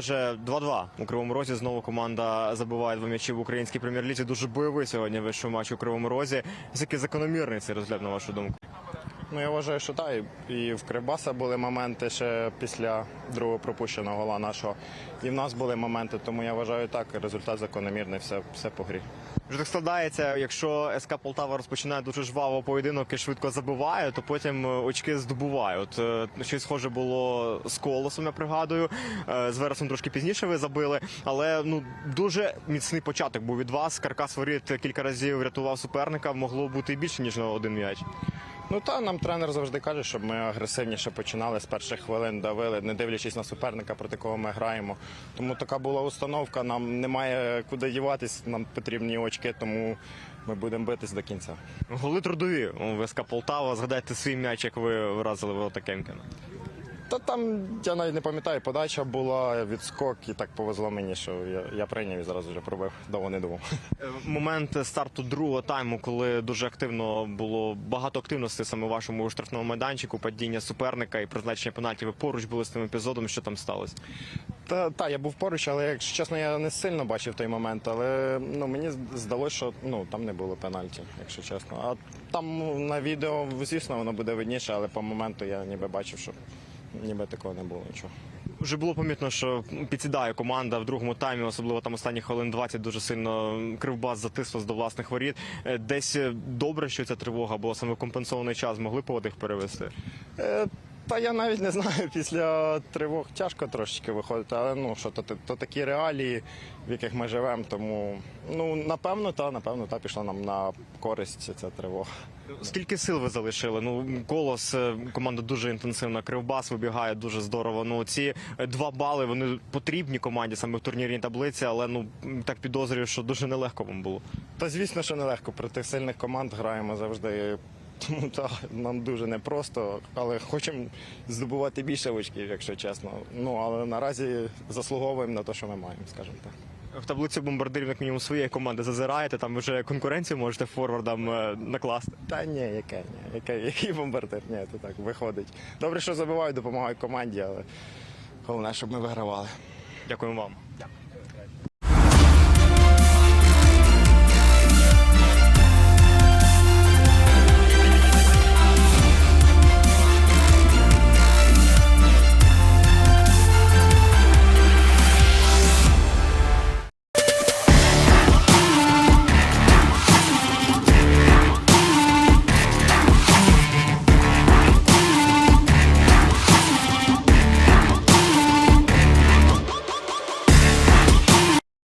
Олеже, 2-2 у Кривому Розі. Знову команда забиває два м'ячі в українській прем'єр-лізі. Дуже бойовий сьогодні вийшов матч у Кривому Розі. Все-таки закономірний цей розгляд, на вашу думку. Ну, я вважаю, що так. І- в Кривбаса були моменти ще після другого пропущеного гола нашого. І в нас були моменти, тому я вважаю так. Результат закономірний, все, все по грі. Вже так складається, якщо СК Полтава розпочинає дуже жваво поєдинок і швидко забиває, то потім е, очки здобуває. От е, щось схоже було з колосом, я пригадую. Е, З Вересом трошки пізніше ви забили, але ну дуже міцний початок був від вас. Каркас воріт кілька разів врятував суперника. Могло бути і більше ніж на один м'яч. Ну та нам тренер завжди каже, щоб ми агресивніше починали з перших хвилин, давили, не дивлячись на суперника, проти кого ми граємо. Тому така була установка. Нам немає куди діватись, нам потрібні очки, тому ми будемо битись до кінця. Голи трудові у СК Полтава. Згадайте свій м'яч, як ви вразили в Кемкіна. Та там я навіть не пам'ятаю, подача була, відскок, і так повезло мені, що я, я прийняв і зразу вже пробив, довго не думав. Е, Момент старту другого тайму, коли дуже активно було багато активності саме в вашому штрафному майданчику, падіння суперника і призначення пенальті. Ви поруч були з тим епізодом, що там сталося. Та, та я був поруч, але якщо чесно, я не сильно бачив той момент. Але ну мені здалося, що ну там не було пенальті, якщо чесно. А там на відео, звісно, воно буде видніше, але по моменту я ніби бачив, що ніби такого не було нічого. Вже було помітно, що підсідає команда в другому таймі, особливо там останні хвилин 20 дуже сильно кривбас затисла до власних воріт. Е, Десь е, добре, що ця тривога була саме компенсований час. Могли подих перевести. Та я навіть не знаю, після тривог тяжко трошечки виходити, але ну що то, то такі реалії, в яких ми живемо. Тому ну напевно, та напевно, та пішла нам на користь ця тривога. Скільки сил ви залишили? Ну колос е, команда дуже інтенсивна. Кривбас вибігає дуже здорово. Ну ці е, два бали вони потрібні команді саме в турнірній таблиці, але ну так підозрюю, що дуже нелегко вам було. Та звісно, що нелегко. Проти сильних команд граємо завжди. Тому так, нам дуже непросто, але хочемо здобувати більше очків, якщо чесно. Ну але наразі заслуговуємо на те, що ми маємо, скажімо так. В таблицю бомбардирів, як мінімум, своєї команди зазираєте, там вже конкуренцію можете форвардам е, накласти. Та ні, яке ні, яке, який бомбардир? Ні, то так виходить. Добре, що забивають, допомагають команді, але головне, щоб ми вигравали. Дякую вам.